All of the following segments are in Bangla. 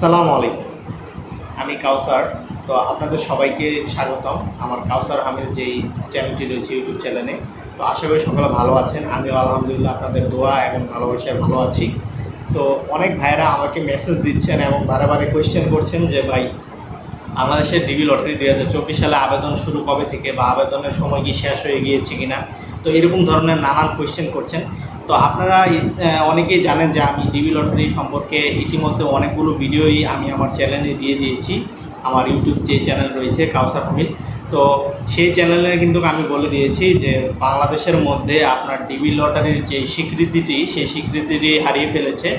আসসালামু আলাইকুম। আমি কাউসার, তো আপনাদের সবাইকে স্বাগতম। আমার কাউসার আহমেদ যেই চ্যানেলটি রয়েছে ইউটিউব চ্যানেলে। তো আশা করি সকলে ভালো আছেন। আমিও আলহামদুলিল্লাহ আপনাদের দোয়া এবং ভালোবাসায় ভালো আছি। তো অনেক ভাইয়েরা আমাকে মেসেজ দিচ্ছেন এবং বারে কোয়েশ্চেন করছেন যে, ভাই, বাংলাদেশের ডিবি লটারি দুই হাজার চব্বিশ সালে আবেদন শুরু কবে থেকে বা আবেদনের সময় কি শেষ হয়ে গিয়েছে কিনা? তো এরকম ধরনের নানান কোয়েশ্চেন করছেন। তো আপনারা অনেকেই জানেন যে আমি ডিবি লটারি সম্পর্কে ইতিমধ্যে অনেকগুলো ভিডিওই আমি আমার চ্যানেলে দিয়ে দিয়েছি। আমার ইউটিউব যে চ্যানেল রয়েছে, কাউসার হামিদ তো সেই চ্যানেলে কিন্তু আমি বলে দিয়েছি যে, বাংলাদেশের মধ্যে আপনার ডিবি লটারির যে স্বীকৃতিটি, সেই স্বীকৃতিটি হারিয়ে ফেলেছে।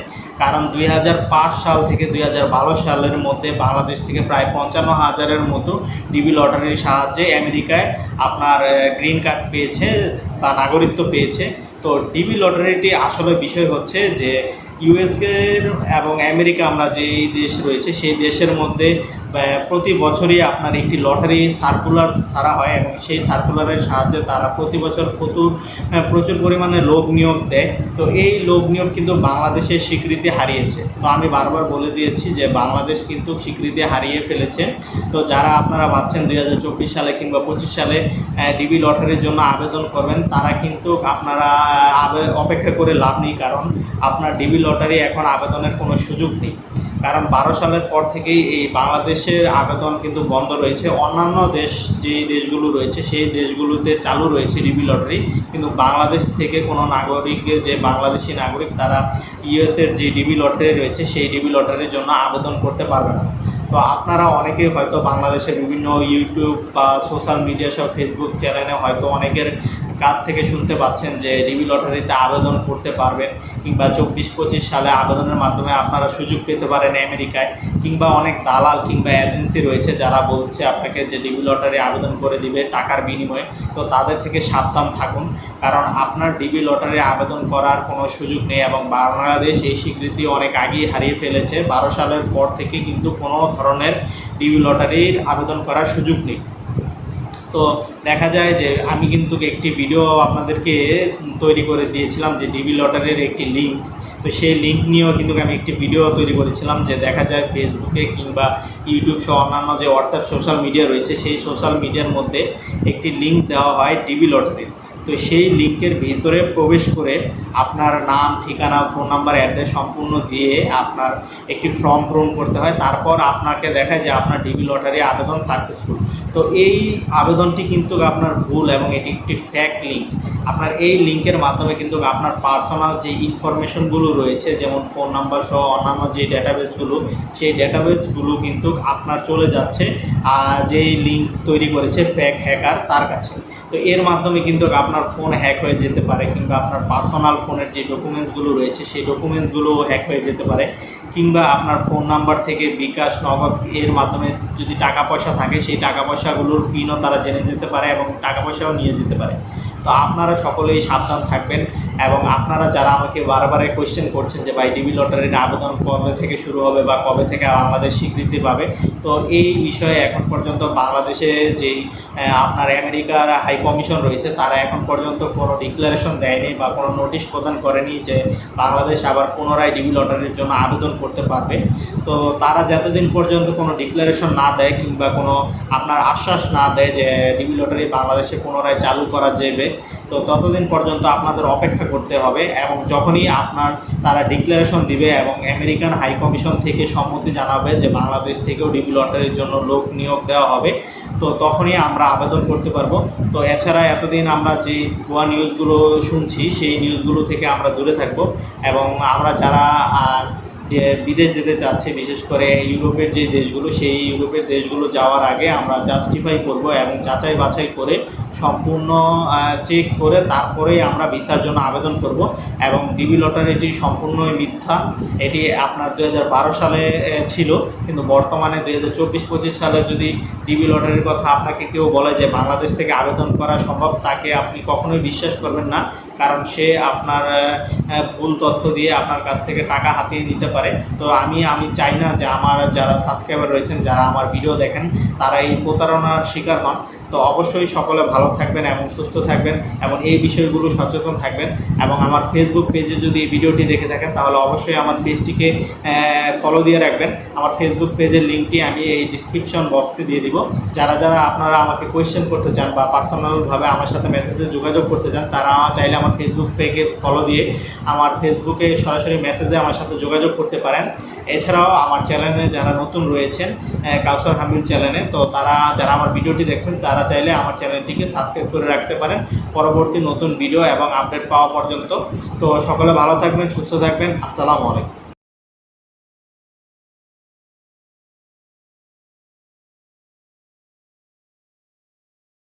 কারণ দুই হাজার পাঁচ সাল থেকে দুই হাজার বারো সালের মধ্যে বাংলাদেশ থেকে প্রায় পঞ্চান্ন হাজারের মতো ডিবি লটারির সাহায্যে আমেরিকায় আপনার গ্রিন কার্ড পেয়েছে বা নাগরিকত্ব পেয়েছে। তো ডিবি লটারিটি আসলে বিষয় হচ্ছে যে ইউএসকে এবং আমেরিকা আমরা যেই দেশ রয়েছে, সেই দেশের মধ্যে প্রতি বছরই আপনার একটি লটারি সার্কুলার ছাড়া হয় এবং সেই সার্কুলারের সাহায্যে তারা প্রতি বছর প্রচুর প্রচুর পরিমাণে লোক নিয়োগ দেয়। তো এই লোক নিয়োগ কিন্তু বাংলাদেশের স্বীকৃতি হারিয়েছে। তো আমি বারবার বলে দিয়েছি যে বাংলাদেশ কিন্তু স্বীকৃতি হারিয়ে ফেলেছে। তো যারা আপনারা ভাবছেন দুই হাজার চব্বিশ সালে কিংবা পঁচিশ সালে ডিবি লটারির জন্য আবেদন করবেন, তারা কিন্তু আপনারা অপেক্ষা করে লাভ নেই কারণ আপনার ডিবি লটারি এখন আবেদনের কোনো সুযোগ নেই। কারণ বারো সালের পর থেকেই এই বাংলাদেশের আবেদন কিন্তু বন্ধ রয়েছে। অন্যান্য দেশ যে দেশগুলো রয়েছে, সেই দেশগুলোতে চালু রয়েছে ডিবি লটারি। কিন্তু বাংলাদেশ থেকে কোনো নাগরিকের যে বাংলাদেশি নাগরিক, তারা ইউএসের যে ডিবি লটারি রয়েছে, সেই ডিবি লটারির জন্য আবেদন করতে পারবে না। তো আপনারা অনেকেই হয়তো বাংলাদেশের বিভিন্ন ইউটিউব বা সোশ্যাল মিডিয়া সব ফেসবুক চ্যানেলে হয়তো অনেকের কাছ থেকে শুনতে পাচ্ছেন যে ডিবি লটারিতে আবেদন করতে পারবেন কিংবা চব্বিশ পঁচিশ সালে আবেদনের মাধ্যমে আপনারা সুযোগ পেতে পারেন আমেরিকায় কিংবা অনেক দালাল কিংবা এজেন্সি রয়েছে যারা বলছে আপনাকে যে ডিবি লটারি আবেদন করে দিবে টাকার বিনিময়ে। তো তাদের থেকে সাবধান থাকুন, কারণ আপনার ডিবি লটারি আবেদন করার কোনো সুযোগ নেই এবং বাংলাদেশ এই স্বীকৃতি অনেক আগেই হারিয়ে ফেলেছে। বারো সালের পর থেকে কিন্তু কোনো ধরনের ডিবি লটারির আবেদন করার সুযোগ নেই। তো দেখা যায় যে আমি কিন্তু একটি ভিডিও আপনাদেরকে তৈরি করে দিয়েছিলাম যে ডিবি লটারির একটি লিঙ্ক তো সেই লিঙ্ক নিয়েও কিন্তু আমি একটি ভিডিও তৈরি করেছিলাম যে দেখা যায় ফেসবুকে কিংবা ইউটিউব সহ অন্যান্য যে হোয়াটসঅ্যাপ সোশ্যাল মিডিয়া রয়েছে, সেই সোশ্যাল মিডিয়ার মধ্যে একটি লিঙ্ক দেওয়া হয় ডিবি লটারির। তো সেই লিঙ্কের ভিতরে প্রবেশ করে আপনার নাম, ঠিকানা ফোন নাম্বার অ্যাড্রেস সম্পূর্ণ দিয়ে আপনার একটি ফর্ম পূরণ করতে হয়। তারপর আপনাকে দেখায় যে আপনার ডিবি লটারি আবেদন সাকসেসফুল তো এই আবেদনটি কিন্তু আপনার ভুল এবং এটি একটি ফ্যাক লিঙ্ক আপনার এই লিঙ্কের মাধ্যমে কিন্তু আপনার পার্সোনাল যে ইনফরমেশনগুলো রয়েছে, যেমন ফোন নাম্বার সহ অন্যান্য যে ডেটাবেসগুলো সেই ডেটাবেসগুলো কিন্তু আপনার চলে যাচ্ছে যেই লিঙ্ক তৈরি করেছে ফ্যাক হ্যাকার তার কাছে। তো এর মাধ্যমে কিন্তু আপনার ফোন হ্যাক হয়ে যেতে পারে কিংবা আপনার পার্সোনাল ফোনের যে ডকুমেন্টসগুলো রয়েছে, সেই ডকুমেন্টসগুলো হ্যাক হয়ে যেতে পারে। কিংবা আপনার ফোন নাম্বার থেকে বিকাশ, নগদ এর মাধ্যমে যদি টাকা পয়সা থাকে, সেই টাকা পয়সাগুলোর পিনও তারা জেনে যেতে পারে এবং টাকা পয়সাও নিয়ে যেতে পারে। তো আপনারা সকলেই সাবধান থাকবেন। এবং আপনারা যারা আমাকে বারবার কোয়েশ্চেন করছেন যে, ভাই ডিবি লটারির আবেদন কবে থেকে শুরু হবে বা কবে থেকে বাংলাদেশ স্বীকৃতি পাবে? তো এই বিষয়ে এখন পর্যন্ত বাংলাদেশে যেই আপনার আমেরিকার হাই কমিশন রয়েছে, তারা এখন পর্যন্ত কোনো ডিক্লারেশন দেয়নি বা কোনো নোটিশ প্রদান করেনি যে, বাংলাদেশ আবার পুনরায় ডিবি লটারির জন্য আবেদন করতে পারবে। তো তারা যতদিন পর্যন্ত কোনো ডিক্লারেশন না দেয় কিংবা কোনো আপনার আশ্বাস না দেয় যে ডিবি লটারি বাংলাদেশে পুনরায় চালু করা যাবে তো ততদিন পর্যন্ত আপনাদের অপেক্ষা করতে হবে এবং যখনই আপনার তারা ডিক্লারেশন দিবে এবং আমেরিকান হাই কমিশন থেকে সম্মতি জানাবে যে বাংলাদেশ থেকেও ডিবি লটারির জন্য লোক নিয়োগ দেওয়া হবে, তো তখনই আমরা আবেদন করতে পারব। তো এছাড়া এতদিন আমরা যে ভুয়া নিউজগুলো শুনছি, সেই নিউজগুলো থেকে আমরা দূরে থাকব এবং আমরা যারা বিদেশ যেতে চাচ্ছে, বিশেষ করে ইউরোপের যে দেশগুলো, সেই ইউরোপের দেশগুলো যাওয়ার আগে আমরা জাস্টিফাই করব এবং যাচাই বাছাই করে সম্পূর্ণ চেক করে তারপরেই আমরা ভিসার জন্য আবেদন করব এবং ডিবি লটারিটি সম্পূর্ণই মিথ্যা। এটি আপনার দু হাজার বারো সালে ছিল, কিন্তু বর্তমানে দু হাজার চব্বিশ, পঁচিশ সালে যদি ডিবি লটারির কথা আপনাকে কেউ বলে যে বাংলাদেশ থেকে আবেদন করা সম্ভব, তাকে আপনি কখনোই বিশ্বাস করবেন না, কারণ সে আপনার ভুল তথ্য দিয়ে আপনার কাছ থেকে টাকা হাতিয়ে নিতে পারে। তো আমি আমি চাই না যে আমার যারা সাবস্ক্রাইবার রয়েছেন, যারা আমার ভিডিও দেখেন, তারা এই প্রতারণার শিকার হন। তো অবশ্যই সকলে ভালো থাকবেন এবং সুস্থ থাকবেন এবং এই বিষয়গুলো সচেতন থাকবেন এবং আমার ফেসবুক পেজে যদি এই ভিডিওটি দেখে থাকেন, তাহলে অবশ্যই আমার পেজটিকে ফলো দিয়ে রাখবেন। আমার ফেসবুক পেজের লিঙ্কটি আমি এই ডিসক্রিপশন বক্সে দিয়ে দিব। যারা যারা আপনারা আমাকে কোয়েশ্চেন করতে চান বা পার্সোনালভাবে আমার সাথে মেসেজে যোগাযোগ করতে চান, তারা চাইলে আমার ফেসবুক পেজে ফলো দিয়ে আমার ফেসবুকে সরাসরি মেসেজে আমার সাথে যোগাযোগ করতে পারেন। এছাড়াও আমার চ্যানেলে যারা নতুন রয়েছেন কাউসার হামিল চ্যানেলে, তো তারা যারা আমার ভিডিওটি দেখছেন, তারা চাইলে আমার চ্যানেলটিকে সাবস্ক্রাইব করে রাখতে পারেন। পরবর্তী নতুন ভিডিও এবং আপডেট পাওয়া পর্যন্ত। তো সকলে ভালো থাকবেন, সুস্থ থাকবেন। আসসালামু আলাইকুম।